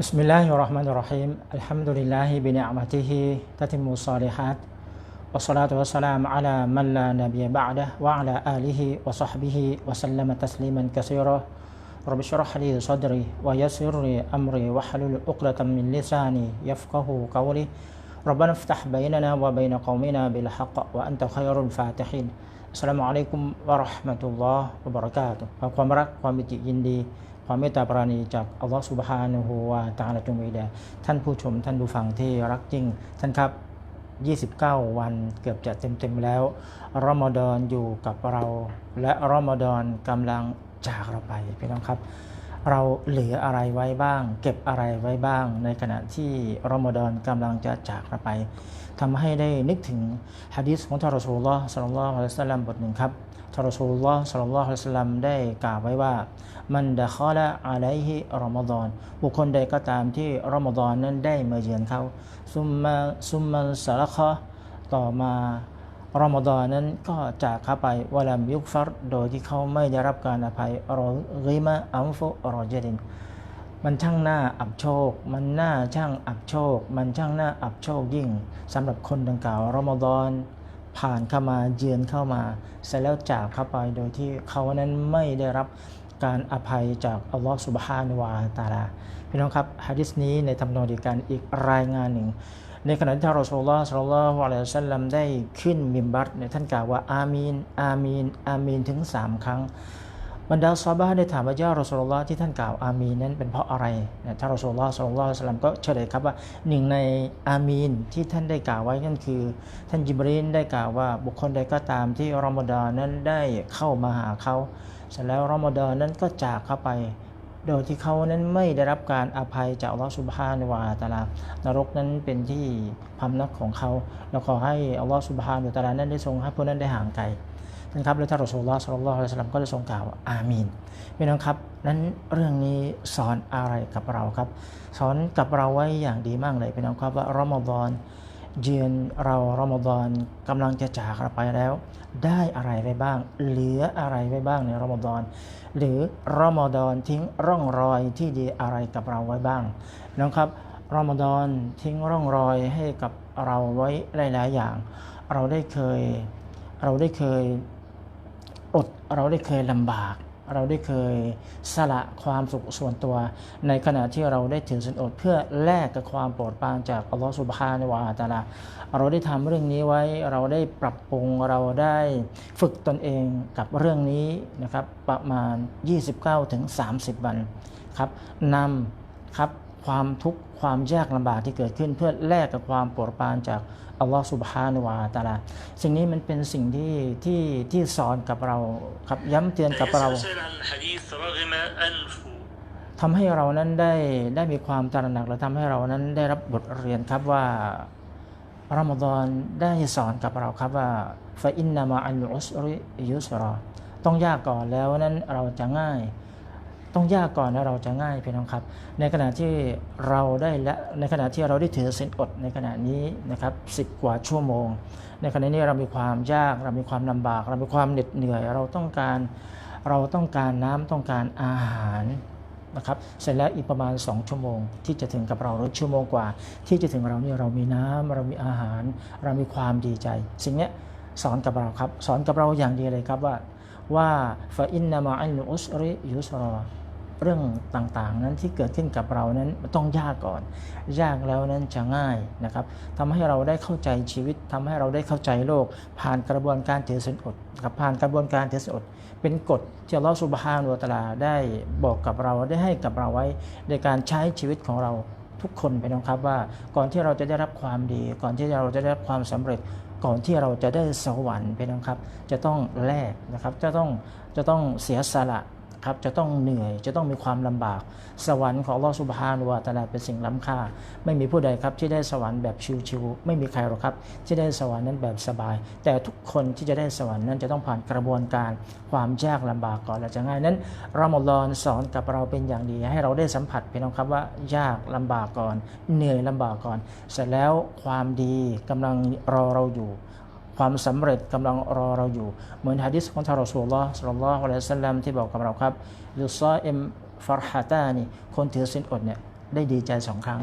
بسم الله الرحمن الرحيم الحمد لله بنعمته تتم الصالحات والصلاة والسلام على من لا نبي بعده وعلى آله وصحبه وسلم تسليما كثيرا رب اشرح لي صدري ويسر لي أمري واحلل عقدة من لساني يفقه قولي ربنا افتح بيننا وبين قومنا بالحق وأنت خير الفاتحين السلام عليكم ورحمة الله وبركاته ขอความรักความบิจิยินดี ความเมตตาปราณีจากอัลลอฮฺสุบฮานะฮูวาตาลาจงมีแด่ท่านผู้ชมท่านผู้ฟังที่รักจริง ท่านครับ 29 วันเกือบจะเต็มๆแล้วรอมฎอนอยู่กับเรา และรอมฎอนกำลังจากเราไปพี่น้องครับ เราเหลืออะไรไว้บ้าง เก็บอะไรไว้บ้าง ในขณะที่รอมฎอนกำลังจะจากเราไปทำให้ได้นึกถึงฮะดีษของท่านรอสูลุลอฮ์สัลลัลลอฮุอะลัยฮิวะสัลลัมบทหนึ่งครับ ทรสูลลอฮ์สัลลัลลอฮุอะลัยฮิสลัมได้กล่าวไว้ว่า มันดะคอละอะลัยฮิรอมฎอนบุคคลใดก็ตามที่รอมฎอนนั้นได้มาเยือนเขาซุมมาซุมมันสารคอต่อมารอมฎอนนั้นก็จากเขาไปวลัมยุกฟัรโดยที่เขาไม่ได้รับการอภัยรอริมะอัมฟุรอเจดินมันช่างหน้าอับโชค มันหน้าช่างอับโชค มันช่างหน้าอับโชคยิ่งสำหรับคนดังกล่าวรอมฎอน ผ่านเข้ามาเยือนเข้ามาเสร็จแล้วจากเข้าไปโดยที่เขานั้นไม่ได้รับการอภัยจากอัลลอฮฺสุบฮานุวาตาลาพี่น้องครับฮะดิษนี้ในทำนองเดียวกันอีกรายงานหนึ่ง ในขณะที่ท่านรอสูลลอฮ์สัลลัลลอฮุอะลัยฮิสัลลัมได้ขึ้นมิมบัตในท่านกล่าวว่าอามีนอามีนอามีนถึง 3 ครั้ง บรรดาซอฮาบะห์ได้ถามว่ายารอสูลลอฮ์ที่ท่านกล่าวอามีนนั้นเป็นเพราะอะไรนะท่านรอสูลลอฮ์สัลลัลลอฮุลัยฮิวะสัลลัมก็เฉลยครับว่าหนึ่งในอามีนที่ท่านได้กล่าวไว้นั่นคือ ท่านจิบรีนได้กล่าวว่าบุคคลใดก็ตามที่รอมฎอนนั้นได้เข้ามาหาเขาเสร็จแล้วรอมฎอนนั้นก็จากเข้าไป โดยที่เขานั้นไม่ได้รับการอภัยจากอัลลอฮฺสุบฮานวาตะอาลานรกนั้นเป็นที่พำนักของเขาเราขอให้อัลลอฮฺสุบฮานวะตะอาลานั้นได้ทรงให้พวกนั้นได้ห่างไกล นะครับแล้วท่านรอสูลลอฮ์สัลลัลลอฮุอะลัยฮิสลัมก็ได้ทรงกล่าวว่าอามีนพี่น้องครับนั้นเรื่องนี้สอนอะไรกับเราครับ สอนกับเราไว้อย่างดีมากเลยพี่น้องครับว่ารอมฎอนเยือนเรารอมฎอนกำลังจะจากเราไปแล้ว ได้อะไรไปบ้าง เหลืออะไรไปบ้างในรอมฎอนหรือรอมฎอนทิ้งร่องรอยที่ดีอะไรกับเราไว้บ้างน้องครับรอมฎอนทิ้งร่องรอยให้กับเราไว้หลาย ๆ อย่าง เราได้เคยเราได้เคย อดเราได้เคยลำบาก เราได้เคยสละความสุขส่วนตัว ในขณะที่เราได้ถือสินอดเพื่อแลกกับความโปรดปรานจากอัลลอฮฺสุบฮานวะตาลาเราได้ทำเรื่องนี้ไว้เราได้ปรับปรุงเราได้ฝึกตนเองกับเรื่องนี้นะครับประมาณ 29-30ถึง30วันครับนำครับ ความทุกข์ความยากลำบากที่เกิดขึ้นเพื่อแลกกับความโปรดปรานจากอัลลอฮฺสุบฮานวาตาลาสิ่งนี้มันเป็นสิ่งที่ที่ที่สอนกับเราครับย้ำเตือนกับเราทำให้เรานั้นได้ได้มีความตระหนักและทำให้เรานั้นได้รับบทเรียนครับว่ารอมฎอนได้สอนกับเราครับว่าฟาอินนามะอันอุสริยุสรอต้องยากก่อนแล้วนั้นเราจะง่าย ต้องยากก่อนแล้วเราจะง่ายพี่น้องครับ ในขณะที่เราได้และในขณะที่เราได้ถือศีลอดในขณะนี้นะครับสิบกว่าชั่วโมง ในขณะนี้เรามีความยาก เรามีความลำบาก เรามีความเหน็ดเหนื่อย เราต้องการเราต้องการน้ำต้องการอาหารนะครับเสร็จแล้วอีกประมาณ 2 ชั่วโมง ที่จะถึงกับเราหรือชั่วโมงกว่า ที่จะถึงเราเนี่ยเรามีน้ำเรามีอาหาร เรามีความดีใจ สิ่งนี้สอนกับเราครับ สอนกับเราอย่างดีเลยครับว่าว่าฟาอินนามาอัลอุสริยุสรอ เรื่องต่างๆ นั้นที่เกิดขึ้นกับเรานั้นมันต้องยากก่อน ยากแล้วนั้นจะง่ายนะครับทำให้เราได้เข้าใจชีวิตทำให้เราได้เข้าใจโลก ผ่านกระบวนการถือศีลอดกับผ่านกระบวนการถือศีลอด เป็นกฎที่ลอสุบฮานุวตลาได้บอกกับเราได้ให้กับเราไว้ในการใช้ชีวิตของเราทุกคนไปนะครับว่าก่อนที่เราจะได้รับความดี ก่อนที่เราจะได้รับความสำเร็จก่อนที่เราจะได้สวรรค์ไปนะครับ จะต้องแลกนะครับ จะต้องจะต้องเสียสละ ครับจะต้องเหนื่อยจะต้องมีความลำบาก สวรรค์ของลอสุบฮานวะตาลาเป็นสิ่งล้ำค่า ไม่มีผู้ใดครับที่ได้สวรรค์แบบชิวๆไม่มีใครหรอกครับ ที่ได้สวรรค์นั้นแบบสบาย แต่ทุกคนที่จะได้สวรรค์นั้นจะต้องผ่านกระบวนการความยากลำบากก่อนและจะง่ายนั้นรอมฎอนสอนกับเราเป็นอย่างดี ให้เราได้สัมผัสพี่น้องครับว่ายากลำบากก่อน เหนื่อยลำบากก่อน เสร็จแล้วความดีกำลังรอเราอยู่ ความสำเร็จกำลังรอเราอยู่ เหมือนฮะดิษของท่านรอสูลลอฮ์สัลลัลอฮุอะลัยฮิสัลลัมที่บอกกับเราครับลุซอเอ็มฟารฮาตานี่คนถือศีลอดเนี่ยได้ดีใจสองครั้ง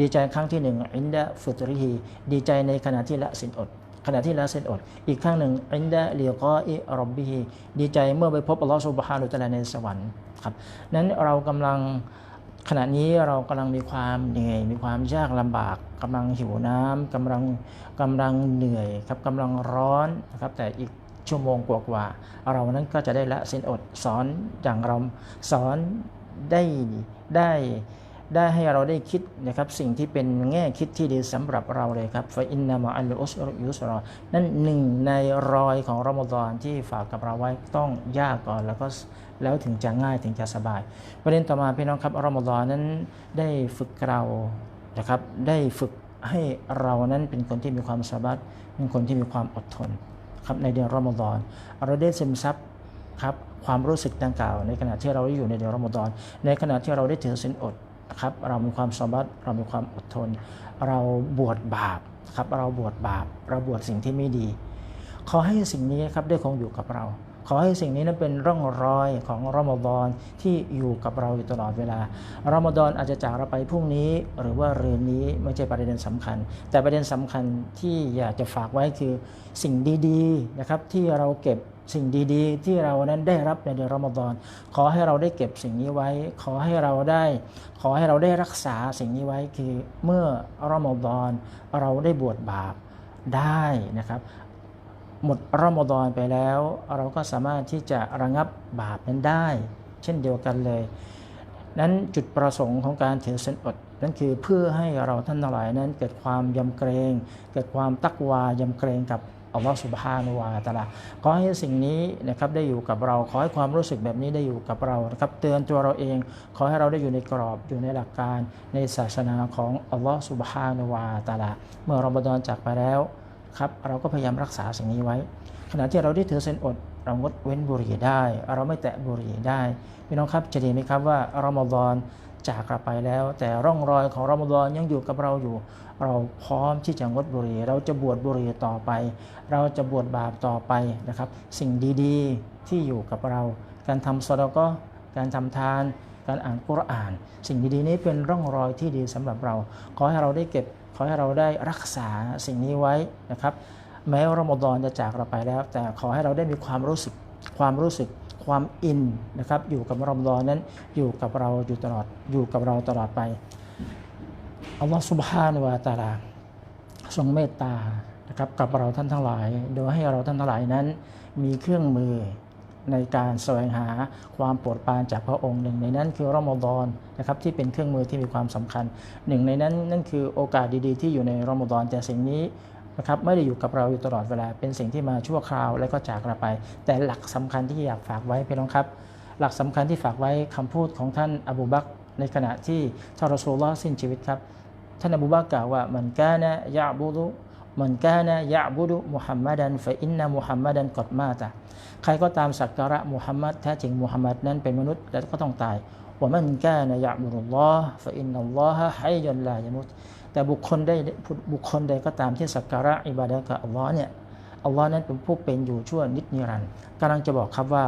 ดีใจครั้งที่หนึ่งอินดะฟุตริฮีดีใจในขณะที่ละสินอดขณะที่ละสินอด อีกครั้งหนึ่งอินดะลีกออิรบบิฮีดีใจเมื่อไปพบอัลลอฮฺสุบฮานุตะลาในสวรรค์ครับนั้นเรากำลัง ขณะนี้เรากำลังมีความเหนื่อย มีความยากลำบากกำลังหิวน้ำกำลังกำลังเหนื่อยครับกำลังร้อนนะครับแต่อีกชั่วโมงกว่าๆเรานั้นก็จะได้ละสินอดสอนอย่างเราสอนได้ได้ ได้ให้เราได้คิดนะครับสิ่งที่เป็นแง่คิดที่ดีสำหรับเราเลยครับฟาอินนามาอัลอุสรยุสรอนั่นหนึ่งในรอยของรอมฎอนที่ฝากกับเราไว้ต้องยากก่อนแล้วก็แล้วถึงจะง่ายถึงจะสบาย ประเด็นต่อมาพี่น้องครับรอมฎอนนั้นได้ฝึกเรานะครับได้ฝึกให้เรานั้นเป็นคนที่มีความสาบัดเป็นคนที่มีความอดทนครับในเดือนรอมฎอนเราได้ซึมซับครับความรู้สึกดังกล่าว ในขณะที่เราได้อยู่ในเดือนรอมฎอนในขณะที่เราได้ถือศีลอด ครับเรามีความสบัดเรามีความอดทน เราบวชบาปครับเราบวชบาป เราบวชสิ่งที่ไม่ดี ขอให้สิ่งนี้ครับได้คงอยู่กับเรา ขอให้สิ่งนี้นั้นเป็นร่องรอยของรอมฎอนที่อยู่กับเราอยู่ตลอดเวลารอมฎอนอาจจะจากเราไปพรุ่งนี้ หรือว่าเรือนนี้ไม่ใช่ประเด็นสำคัญ แต่ประเด็นสำคัญที่อยากจะฝากไว้คือสิ่งดีๆนะครับที่เราเก็บ สิ่งดีๆ ที่เรานั้นได้รับในเดือนรอมฎอนขอให้เราได้เก็บสิ่งนี้ไว้ ขอให้เราได้ ขอให้เราได้รักษาสิ่งนี้ไว้คือเมื่อรอมฎอนเราได้บวชบาปได้นะครับหมดรอมฎอนไปแล้ว เราก็สามารถที่จะระงับบาปนั้นได้ เช่นเดียวกันเลย นั้นจุดประสงค์ของการถือศีลอดนั่นคือเพื่อให้เราท่านหลายนั้นเกิดความยำเกรง เกิดความตักวายำเกรงกับ อัลลอฮฺสุบฮานุวาตาลาขอให้สิ่งนี้นะครับได้อยู่กับเรา ขอให้ความรู้สึกแบบนี้ได้อยู่กับเรานะครับเตือนตัวเราเอง ขอให้เราได้อยู่ในกรอบอยู่ในหลักการในศาสนาของอัลลอฮฺสุบฮานุวาตาลาเมื่อรอมฎอนจากไปแล้วครับเราก็พยายามรักษาสิ่งนี้ไว้ ขณะที่เราได้ถือเส้นอด เรางดเว้นบุหรี่ได้ เราไม่แตะบุหรี่ได้พี่น้องครับจะดีไหมครับว่ารอมฎอน จากเราไปแล้ว แต่ร่องรอยของรอมฎอนยังอยู่กับเราอยู่ เราพร้อมที่จะงดบุหรี่ เราจะบวชบุหรี่ต่อไป เราจะบวชบาปต่อไปนะครับ สิ่งดีๆที่อยู่กับเรา การทำสดก็การทำทาน การอ่านกุรอาน สิ่งดีๆนี้เป็นร่องรอยที่ดีสำหรับเรา ขอให้เราได้เก็บขอให้เราได้รักษาสิ่งนี้ไว้นะครับ แม้รอมฎอนจะจากเราไปแล้ว แต่ขอให้เราได้มีความรู้สึกความรู้สึก ความอินนะครับอยู่กับรอมฎอนนั้นอยู่กับเราอยู่ตลอดอยู่กับเราตลอดไปอัลลอฮฺสุบฮานวาตาลาทรงเมตตานะครับกับเราท่านทั้งหลาย โดยให้เราท่านทั้งหลายนั้น มีเครื่องมือในการแสวงหาความโปรดปรานจากพระองค์หนึ่ง ในนั้นคือรอมฎอนนะครับที่เป็นเครื่องมือที่มีความสำคัญ หนึ่งในนั้นนั่นคือโอกาสดีๆ ที่อยู่ในรอมฎอนแต่สิ่งนี้ นะครับไม่ได้อยู่กับเราอยู่ตลอดเวลาเป็นสิ่งที่มาชั่วคราวแล้วก็จากเราไป แต่หลักสำคัญที่อยากฝากไว้พี่น้องครับ หลักสำคัญที่ฝากไว้คำพูดของท่านอบูบักในขณะที่ท่านรอซูลลอสิ้นชีวิตครับ ท่านอบูบักกล่าวว่ามันกานะยะบุดุมันกานะยะบุดุมุฮัมมัดันฟะอินนะมุฮัมมัดันกอดมาตะใครก็ตามสักการะมุฮัมมัดแท้จริงมุฮัมมัดนั้นเป็นมนุษย์และก็ต้องตายว่ามันกานะยะบุดุลลอฮ์ฟะอินนัลลอฮะฮัยยันลายมุต แต่บุคคลใดบุคคลใดก็ตามที่สักการะอิบาดะห์กับอัลลอฮ์เนี่ยอัลลอฮ์นั้นเป็นผู้เป็นอยู่ชั่วนิจนิรันดร์กำลังจะบอกครับว่า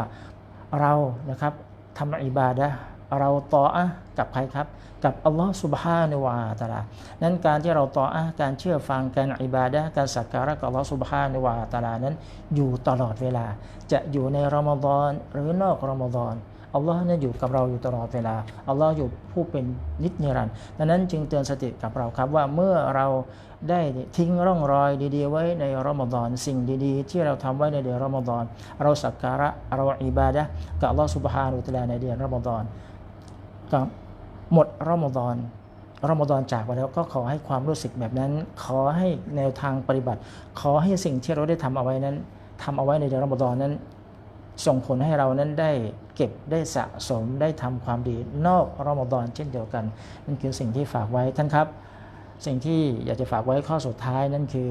เรานะครับทำอิบาดะห์เราต่ออะกับใครครับ กับอัลลอฮ์สุบฮานวะตาลา นั้นการที่เราต่ออะการเชื่อฟังการอิบาดะห์การสักการะกับอัลลอฮ์สุบฮานวะตาลานั้นอยู่ตลอดเวลา จะอยู่ในรอมฎอนหรือนอกรอมฎอน อัลลอฮ์นั้นอยู่กับเราอยู่ตลอดเวลาอัลลอฮ์อยู่ผู้เป็นนิจนิรันดร์ดังนั้นจึงเตือนสติกับเราครับว่าเมื่อเราได้ทิ้งร่องรอยดีๆ ไว้ในรอมฎอนสิ่งดีๆ ที่เราทำไว้ในเดือนรอมฎอนเราสักการะเราอิบาดะกับอัลลอฮ์สุบฮานะฮูวะตะลาในเดือนรอมฎอนก็หมดรอมฎอนรอมฎอนจากไปแล้วก็ขอให้ความรู้สึกแบบนั้น ขอให้แนวทางปฏิบัติ ขอให้สิ่งที่เราได้ทำเอาไว้นั้นทำเอาไว้ในเดือนรอมฎอนนั้น ส่งผลให้เรานั้นได้ เก็บได้สะสมได้ทำความดีนอกรอมฎอนเช่นเดียวกัน นั่นคือสิ่งที่ฝากไว้ท่านครับ สิ่งที่อยากจะฝากไว้ข้อสุดท้ายนั่นคือ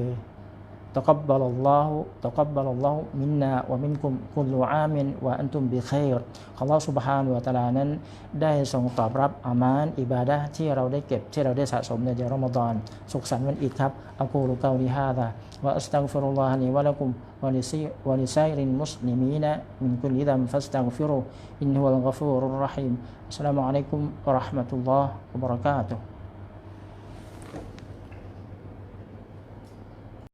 تقبل الله تقبل الله منا ومنكم كل عام وأنتم بخير อัลลอฮฺสุบฮานุวะตะอาลานั้น ได้ทรงตอบรับอามาน อิบาดะห์ที่เราได้เก็บที่เราได้สะสมในเดือนรอมฎอน สุขสันต์วันอีดครับอักูลุกาลิฮาดะวะอัสตัฆฟิรุลลอฮะลีวะละกุมวะลิซิวะลิไซริลมุสลิมีนะมินคุลิดัมฟัสตัฆฟิรุอินฮุวัลกอฟูรุรเราะฮีมอัสสลามุอะลัยกุมวะเราะห์มะตุลลอฮ์วะบะเราะกาตุฮ์